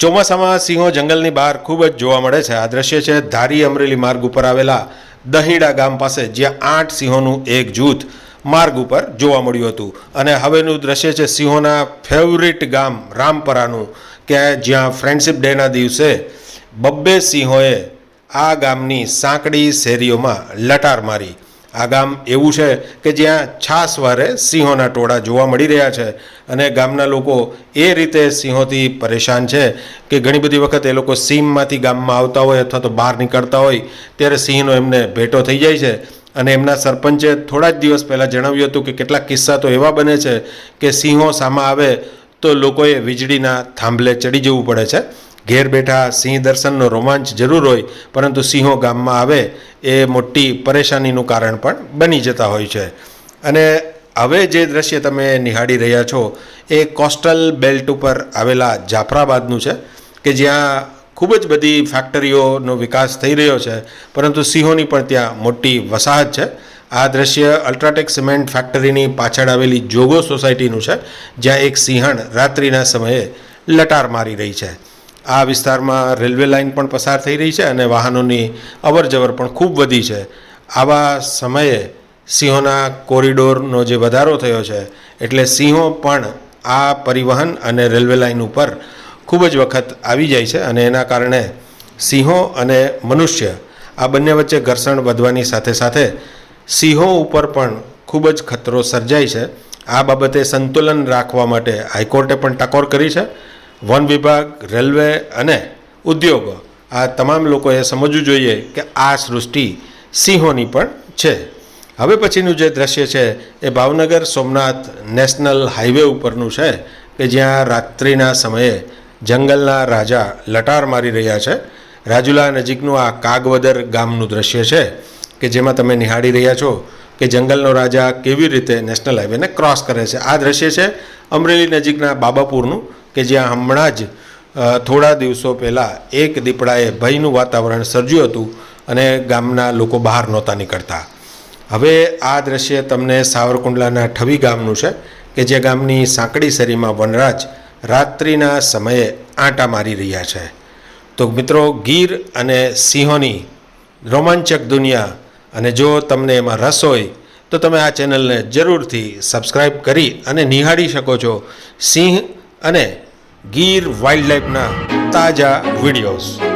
ચોમાસામાં સિંહો જંગલની બહાર ખૂબ જ જોવા મળે છે. આ દ્રશ્ય છે ધારી અમરેલી માર્ગ ઉપર આવેલા દહીડા ગામ પાસે, જ્યાં આઠ સિંહોનું એક જૂથ માર્ગ ઉપર જોવા મળ્યું હતું. અને હવેનું દ્રશ્ય છે સિંહોના ફેવરિટ ગામ રામપરાનું, કે જ્યાં ફ્રેન્ડશિપ ડેના દિવસે બબ્બે સિંહોએ આ ગામની સાંકડી શેરીઓમાં લટાર મારી આ ગામ એવું છે કે જ્યાં છાસવારે સિંહોના ટોળા જોવા મળી રહ્યા છે અને ગામના લોકો એ રીતે સિંહોથી પરેશાન છે કે ઘણી બધી વખત એ લોકો સીમમાંથી ગામમાં આવતા હોય અથવા તો બહાર નીકળતા હોય ત્યારે સિંહનો એમને ભેટો થઈ જાય છે. અને એમના સરપંચે થોડા જ દિવસ પહેલાં જણાવ્યું હતું કે કેટલાક કિસ્સા તો એવા બને છે કે સિંહો સામા આવે તો લોકોએ વીજળીના થાંભલે ચડી જવું પડે છે. ઘેર બેઠા સિંહ દર્શનનો રોમાંચ જરૂર હોય, પરંતુ સિંહો ગામમાં આવે, એ મોટી પરેશાનીનું કારણ પણ બની જતા હોય છે. અને હવે જે દ્રશ્ય તમે નિહાળી રહ્યા છો, એ કોસ્ટલ બેલ્ટ ઉપર આવેલા જાફરાબાદનું છે, કે જ્યાં ખૂબ જ બધી ફેક્ટરીઓનો વિકાસ થઈ રહ્યો છે, પરંતુ સિંહોની પણ ત્યાં મોટી વસાહત છે. આ દ્રશ્ય અલ્ટ્રાટેક સિમેન્ટ ફેક્ટરીની પાછળ આવેલી જોગો સોસાયટીનું છે, જ્યાં એક સિંહણ રાત્રિના સમયે લટાર મારી રહી છે. આ વિસ્તારમાં રેલવે લાઇન પણ પસાર થઈ રહી છે અને વાહનોની અવરજવર પણ ખૂબ વધી છે. આવા સમયે સિંહોના કોરિડોરનો જે વધારો થયો છે, એટલે સિંહો પણ આ પરિવહન અને રેલવે લાઇન ઉપર ખૂબ જ વખત આવી જાય છે અને એના કારણે સિંહો અને મનુષ્ય આ બંને વચ્ચે ઘર્ષણ વધવાની સાથે સાથે સિંહો ઉપર પણ ખૂબ જ ખતરો સર્જાય છે. આ બાબતે સંતુલન રાખવા માટે હાઈકોર્ટે પણ ટકોર કરી છે વન વિભાગ, રેલવે અને ઉદ્યોગ. આ તમામ લોકોએ સમજવું જોઈએ કે આ સૃષ્ટિ સિંહોની પણ છે. હવે પછીનું જે દ્રશ્ય છે એ ભાવનગર સોમનાથ નેશનલ હાઈવે ઉપરનું છે કે જ્યાં રાત્રિના સમયે જંગલના રાજા લટાર મારી રહ્યા છે. રાજુલા નજીકનું આ કાગવદર ગામનું દ્રશ્ય છે કે જેમાં તમે નિહાળી રહ્યા છો કે જંગલનો રાજા કેવી રીતે નેશનલ હાઈવેને ક્રોસ કરે છે. આ દ્રશ્ય છે અમરેલી નજીકના બાબાપુરનું કે જ્યાં હમણાં જ થોડા દિવસો પહેલાં એક દીપડાએ ભયનું વાતાવરણ સર્જ્યું હતું અને ગામના લોકો બહાર નહોતા નીકળતા. હવે આ દ્રશ્ય તમને સાવરકુંડલાના ઠવી ગામનું છે, કે જે ગામની સાંકડી શેરીમાં વનરાજ રાત્રિના સમયે આંટા મારી રહ્યા છે. તો મિત્રો, ગીર અને સિંહોની રોમાંચક દુનિયા અને જો તમને એમાં રસ હોય, તો તમે આ ચેનલને જરૂરથી સબસ્ક્રાઈબ કરી અને નિહાળી શકો છો સિંહ અને ગીર વાઇલ્ડલાઇફના તાજા વિડીયોઝ.